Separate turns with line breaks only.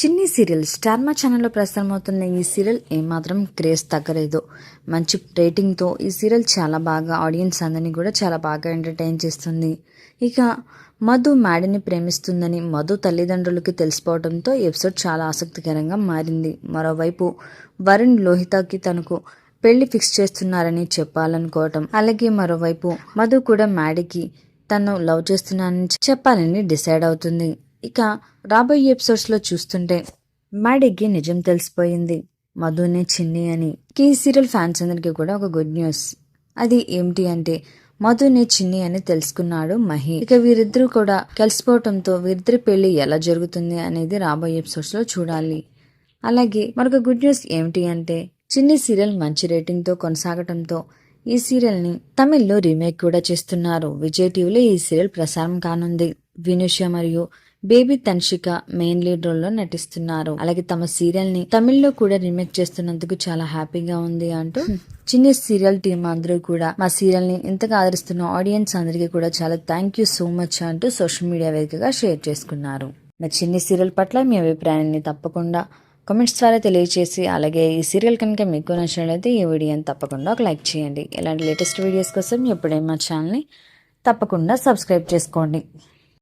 చిన్ని serial star మా ఛానల్లో ప్రసారమవుతున్న ఈ సీరియల్ ఏమాత్రం క్రేజ్ తగ్గలేదు. మంచి రేటింగ్తో ఈ సీరియల్ చాలా బాగా ఆడియన్స్ అందరినీ కూడా చాలా బాగా ఎంటర్టైన్ చేస్తుంది. ఇక మధు మ్యాడీని ప్రేమిస్తుందని మధు తల్లిదండ్రులకి తెలిసిపోవడంతో ఎపిసోడ్ చాలా ఆసక్తికరంగా మారింది. మరోవైపు వరుణ్ లోహితకి తనకు పెళ్ళి ఫిక్స్ చేస్తున్నారని చెప్పాలనుకోవటం. అలాగే మరోవైపు మధు కూడా మ్యాడీకి తను లవ్ చేస్తున్నానని చెప్పాలని డిసైడ్ అవుతుంది. ఇక రాబోయే ఎపిసోడ్స్లో చూస్తుంటే మ్యాడీకి నిజం తెలిసిపోయింది. మధునే చిన్ని అని. ఈ సీరియల్ ఫ్యాన్స్ అందరికీ కూడా ఒక గుడ్ న్యూస్. అది ఏమిటి అంటే మధునే చిన్ని అని తెలుసుకున్నాడు మహి. ఇక వీరిద్దరూ కూడా కలిసిపోవటంతో వీరిద్దరి పెళ్ళి ఎలా జరుగుతుంది అనేది రాబోయే ఎపిసోడ్స్లో చూడాలి. అలాగే మరొక గుడ్ న్యూస్ ఏమిటి అంటే చిన్ని సీరియల్ మంచి రేటింగ్తో కొనసాగటంతో ఈ సీరియల్ని తమిళ్ళో రీమేక్ కూడా చేస్తున్నారు. విజయ్ టీవీలో ఈ సీరియల్ ప్రసారం కానుంది. వినుష మరియు బేబీ తన్షిక మెయిన్ లీడ్ రోల్లో నటిస్తున్నారు. అలాగే తమ సీరియల్ని తమిళ్ళో కూడా రీమేక్ చేస్తున్నందుకు చాలా హ్యాపీగా ఉంది అంటూ చిన్ని సీరియల్ టీం అందరూ కూడా మా సీరియల్ని ఇంతగా ఆదరిస్తున్న ఆడియన్స్ అందరికీ కూడా చాలా థ్యాంక్ యూ సో మచ్ అంటూ సోషల్ మీడియా వేదికగా షేర్ చేసుకున్నారు. మరి చిన్ని సీరియల్ పట్ల మీ అభిప్రాయాన్ని తప్పకుండా కామెంట్స్ ద్వారా తెలియజేసి అలాగే ఈ సీరియల్ కనుక మీకు నచ్చినట్లయితే ఈ వీడియోని తప్పకుండా ఒక లైక్ చేయండి. ఇలాంటి లేటెస్ట్ వీడియోస్ కోసం ఎప్పుడైనా మా ఛానల్ని తప్పకుండా సబ్స్క్రైబ్ చేసుకోండి.